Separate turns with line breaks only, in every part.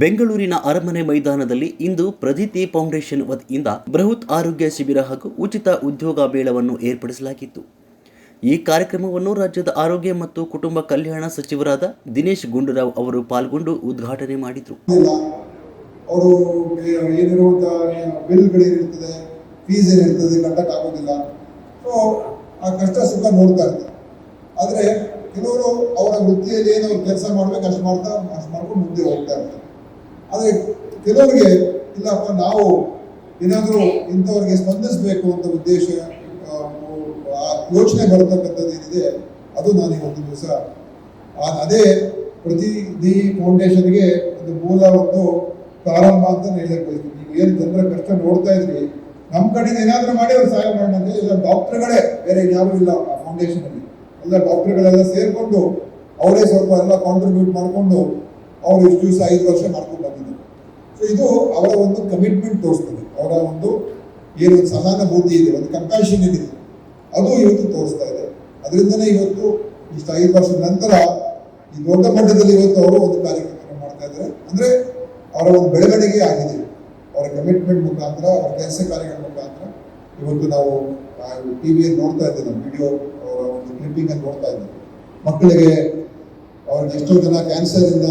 ಬೆಂಗಳೂರಿನ ಅರಮನೆ ಮೈದಾನದಲ್ಲಿ ಇಂದು ಪ್ರದಿತಿ ಫೌಂಡೇಶನ್ ವತಿಯಿಂದ ಬೃಹತ್ ಆರೋಗ್ಯ ಶಿಬಿರ ಹಾಗೂ ಉಚಿತ ಉದ್ಯೋಗ ಮೇಳವನ್ನು ಏರ್ಪಡಿಸಲಾಗಿತ್ತು. ಈ ಕಾರ್ಯಕ್ರಮವನ್ನು ರಾಜ್ಯದ ಆರೋಗ್ಯ ಮತ್ತು ಕುಟುಂಬ ಕಲ್ಯಾಣ ಸಚಿವರಾದ ದಿನೇಶ್ ಗುಂಡೂರಾವ್ ಅವರು ಪಾಲ್ಗೊಂಡು ಉದ್ಘಾಟನೆ ಮಾಡಿದರು.
ಅವರು ಏನಿರುವಂತಹ ಫೀಸ್ ಏನಿರ್ತದೆ ಕಟ್ಟಕ್ಕಾಗೋದಿಲ್ಲ ಸೊ ಆ ಕಷ್ಟ ಸುಖ ನೋಡ್ತಾ ಆದರೆ ಕೆಲವರು ಅವರ ವೃತ್ತಿಯಲ್ಲಿ ಏನು ಕೆಲಸ ಮಾಡ್ಬೇಕು, ಅಷ್ಟು ಮಾಡ್ತಾ, ಅಷ್ಟು ಮಾಡ್ಕೊಂಡು ಮುಂದೆ ಹೋಗ್ತಾ ಇರ್ತಾರೆ. ಆದರೆ ಕೆಲವರಿಗೆ ಇಲ್ಲಪ್ಪ ನಾವು ಏನಾದರೂ ಇಂಥವ್ರಿಗೆ ಸ್ಪಂದಿಸಬೇಕು ಅಂತ ಉದ್ದೇಶ ಆ, ಯೋಚನೆ ಬರತಕ್ಕಂಥದ್ದು ಏನಿದೆ ಅದು ನಾನು ಒಂದು ದಿವಸ ಅದೇ ಪ್ರತಿ ದಿ ಫೌಂಡೇಶನ್ಗೆ ಒಂದು ಮೂಲ ಒಂದು ಪ್ರಾರಂಭ ಅಂತ ಹೇಳಕ್ ಬಯಸ್ತೀನಿ. ನೀವು ಏನು ಜನರ ಕಷ್ಟ ನೋಡ್ತಾ ಇದ್ರಿ ನಮ್ಮ ಕಡೆಯಿಂದ ಏನಾದರೂ ಮಾಡಿ ಅವ್ರು ಸಹಾಯ ಮಾಡೋಣ ಅಂದರೆ ಇಲ್ಲ ಡಾಕ್ಟರ್ಗಳೇ ಬೇರೆ ಯಾರು ಇಲ್ಲ ಆ ಫೌಂಡೇಶನ್ ಅಲ್ಲಿ ಎಲ್ಲ ಡಾಕ್ಟರ್ಗಳೆಲ್ಲ ಸೇರಿಕೊಂಡು ಅವರೇ ಸ್ವಲ್ಪ ಎಲ್ಲ ಕಾಂಟ್ರಿಬ್ಯೂಟ್ ಮಾಡಿಕೊಂಡು ಅವರು ಎಷ್ಟು ದಿವಸ ಐದು ವರ್ಷ ಮಾಡ್ಕೊಂಡು ಬಂದಿದ್ದರು ಸೊ ಇದು ಅವರ ಒಂದು ಕಮಿಟ್ಮೆಂಟ್ ತೋರಿಸ್ತದೆ. ಅವರ ಒಂದು ಏನು ಸಹಾನುಭೂತಿ ಇದೆ, ಒಂದು ಕಂಪ್ಯಾಷನ್ ಇದೆ. ಅದು ಇವತ್ತು ತೋರಿಸ್ತಾ ಇದೆ. ಅದರಿಂದನೇ ಇವತ್ತು ಇಷ್ಟು ಐದು ವರ್ಷದ ನಂತರ ಈ ದೊಡ್ಡ ಮಟ್ಟದಲ್ಲಿ ಇವತ್ತು ಅವರು ಒಂದು ಕಾರ್ಯಕ್ರಮ ಮಾಡ್ತಾ ಇದ್ದಾರೆ. ಅಂದರೆ ಅವರ ಒಂದು ಬೆಳವಣಿಗೆ ಆಗಿದೆ. ಅವರ ಕಮಿಟ್ಮೆಂಟ್ ಮುಖಾಂತರ, ಅವರ ಕೆಲಸ ಕಾರ್ಯಗಳ ಮುಖಾಂತರ ಇವತ್ತು ನಾವು ಟಿ ವಿಯಲ್ಲಿ ನೋಡ್ತಾ ಇದ್ದೇವೆ, ನಮ್ಮ ವಿಡಿಯೋ ಅವರ ಒಂದು ಕ್ಲಿಪ್ಪಿಂಗ್ ಅನ್ನು ನೋಡ್ತಾ ಇದ್ದೇವೆ. ಮಕ್ಕಳಿಗೆ ಅವ್ರಿಗೆ ಎಷ್ಟೋ ಜನ ಕ್ಯಾನ್ಸರ್ ಇಂದ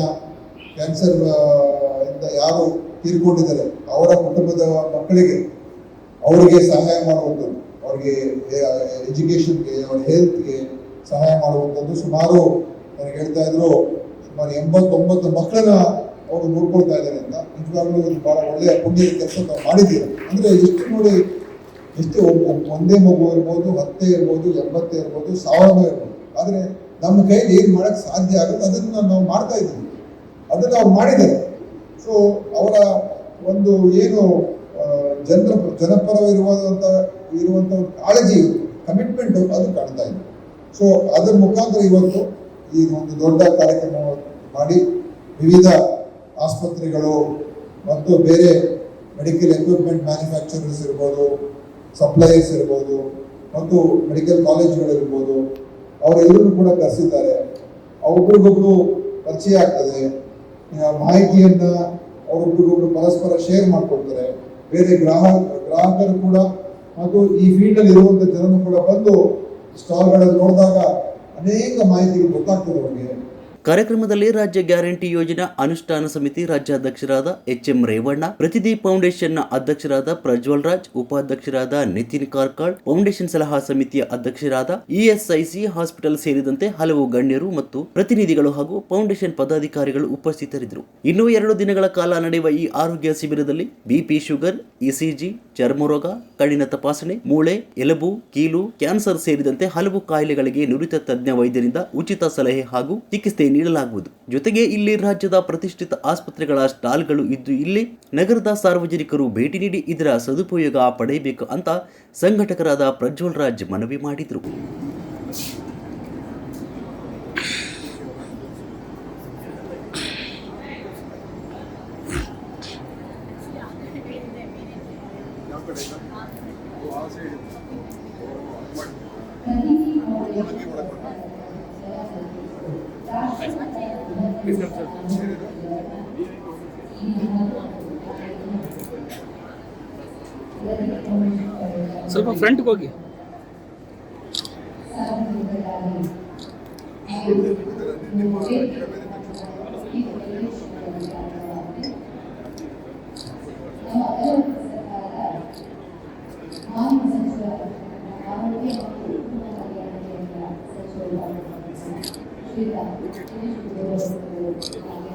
ಕ್ಯಾನ್ಸರ್ ಇಂದ ಯಾರು ತೀರ್ಕೊಂಡಿದ್ದಾರೆ, ಅವರ ಕುಟುಂಬದ ಮಕ್ಕಳಿಗೆ ಅವರಿಗೆ ಸಹಾಯ ಮಾಡುವಂಥದ್ದು, ಅವರಿಗೆ ಎಜುಕೇಷನ್ಗೆ ಅವ್ರ ಹೆಲ್ತ್ಗೆ ಸಹಾಯ ಮಾಡುವಂಥದ್ದು ಸುಮಾರು ನನಗೆ ಹೇಳ್ತಾ ಇದ್ರು, ಸುಮಾರು ಎಂಬತ್ತೊಂಬತ್ತು ಮಕ್ಕಳನ್ನ ಅವರು ನೋಡ್ಕೊಳ್ತಾ ಇದ್ದಾರೆ ಅಂತ. ನಿಜವಾಗ್ಲೂ ಇದು ಬಹಳ ಒಳ್ಳೆಯ ಪುಣ್ಯ ಕೆಲಸ ಮಾಡಿದ್ದೀರ? ಅಂದ್ರೆ ಎಷ್ಟು ನೋಡಿ, ಎಷ್ಟು ಒಂದೇ ಮಗು ಇರ್ಬೋದು, ಹತ್ತೇ ಇರ್ಬೋದು, ಎಂಬತ್ತೇ ಇರ್ಬೋದು, ಸಾವಿರನೂ ಇರ್ಬೋದು. ಆದರೆ ನಮ್ಮ ಕೈಯಲ್ಲಿ ಏನು ಮಾಡಕ್ ಸಾಧ್ಯ ಆಗುತ್ತೆ, ಅದನ್ನ ನಾವು ಮಾಡ್ತಾ ಇದ್ದೀವಿ. ಅದನ್ನ ಅವ್ರು ಮಾಡಿದ್ದಾರೆ ಸೊ ಅವರ ಒಂದು ಏನು ಜನರ, ಜನಪರವಿರುವಂತ ಇರುವಂಥ ಒಂದು ಕಾಳಜಿ ಕಮಿಟ್ಮೆಂಟು ಅದು ಕಾಣ್ತಾ ಇದೆ. ಸೊ ಅದರ ಮುಖಾಂತರ ಇವತ್ತು ಈ ಒಂದು ದೊಡ್ಡ ಕಾರ್ಯಕ್ರಮ ಮಾಡಿ ವಿವಿಧ ಆಸ್ಪತ್ರೆಗಳು ಮತ್ತು ಬೇರೆ ಮೆಡಿಕಲ್ ಎಕ್ವಿಪ್ಮೆಂಟ್ ಮ್ಯಾನುಫ್ಯಾಕ್ಚರರ್ಸ್ ಇರ್ಬೋದು ಸಪ್ಲೈಯರ್ಸ್ ಇರ್ಬೋದು, ಮತ್ತು ಮೆಡಿಕಲ್ ಕಾಲೇಜ್ಗಳು ಇರ್ಬೋದು, ಅವರೆಲ್ಲರೂ ಕೂಡ ಕರೆಸಿದ್ದಾರೆ. ಒಬ್ರಿಗೊಬ್ರು ಪರಿಚಯ ಆಗ್ತದೆ. ಮಾಹಿತಿಯನ್ನ ಅವರೊಬ್ರಿಗೊಬ್ರು ಪರಸ್ಪರ ಶೇರ್ ಮಾಡ್ಕೊಳ್ತಾರೆ ಬೇರೆ ಗ್ರಾಹಕ ಗ್ರಾಹಕರು ಕೂಡ ಮತ್ತು ಈ ಫೀಲ್ಡ್ ಅಲ್ಲಿ ಇರುವಂತ ಜನರು ಕೂಡ ಬಂದು ಸ್ಟಾಲ್ಗಳಲ್ಲಿ ನೋಡಿದಾಗ ಅನೇಕ ಮಾಹಿತಿಗಳು ಗೊತ್ತಾಗ್ತದೆ ಅವರಿಗೆ.
ಕಾರ್ಯಕ್ರಮದಲ್ಲಿ ರಾಜ್ಯ ಗ್ಯಾರಂಟಿ ಯೋಜನಾ ಅನುಷ್ಠಾನ ಸಮಿತಿ ರಾಜ್ಯಾಧ್ಯಕ್ಷರಾದ ಎಚ್ ಎಂ ರೇವಣ್ಣ, ಪ್ರತಿದಿ ಫೌಂಡೇಶನ್ನ ಅಧ್ಯಕ್ಷರಾದ ಪ್ರಜ್ವಲ್ ರಾಜ್ ಉಪಾಧ್ಯಕ್ಷರಾದ ನಿತಿನ್ ಕಾರ್ಕಾಳ್ ಫೌಂಡೇಶನ್ ಸಲಹಾ ಸಮಿತಿಯ ಅಧ್ಯಕ್ಷರಾದ ಇಎಸ್ಐಸಿ ಹಾಸ್ಪಿಟಲ್ ಸೇರಿದಂತೆ ಹಲವು ಗಣ್ಯರು ಮತ್ತು ಪ್ರತಿನಿಧಿಗಳು ಹಾಗೂ ಫೌಂಡೇಶನ್ ಪದಾಧಿಕಾರಿಗಳು ಉಪಸ್ಥಿತರಿದ್ದರು. ಇನ್ನು ಎರಡು ದಿನಗಳ ಕಾಲ ನಡೆಯುವ ಈ ಆರೋಗ್ಯ ಶಿಬಿರದಲ್ಲಿ ಬಿಪಿ ಶುಗರ್, ಇಸಿಜಿ ಚರ್ಮರೋಗ ಕಣ್ಣಿನ ತಪಾಸಣೆ, ಮೂಳೆ, ಎಲುಬು, ಕೀಲು, ಕ್ಯಾನ್ಸರ್ ಸೇರಿದಂತೆ ಹಲವು ಕಾಯಿಲೆಗಳಿಗೆ ನುರಿತ ತಜ್ಞ ವೈದ್ಯರಿಂದ ಉಚಿತ ಸಲಹೆ ಹಾಗೂ ಚಿಕಿತ್ಸೆ ನೀಡಲಾಗುವುದು. ಜೊತೆಗೆ ಇಲ್ಲಿ ರಾಜ್ಯದ ಪ್ರತಿಷ್ಠಿತ ಆಸ್ಪತ್ರೆಗಳ ಸ್ಟಾಲ್ಗಳು ಇದ್ದು ಇಲ್ಲಿ ನಗರದ ಸಾರ್ವಜನಿಕರು ಭೇಟಿ ನೀಡಿ ಇದರ ಸದುಪಯೋಗ ಪಡೆಯಬೇಕು ಅಂತ ಸಂಘಟಕರಾದ ಪ್ರಜ್ವಲ್ ರಾಜ್ ಮನವಿ ಮಾಡಿದರು.
ಸ್ವಲ್ಪ ಫ್ರಂಟ್ಗೆ ಹೋಗಿ
Thank you.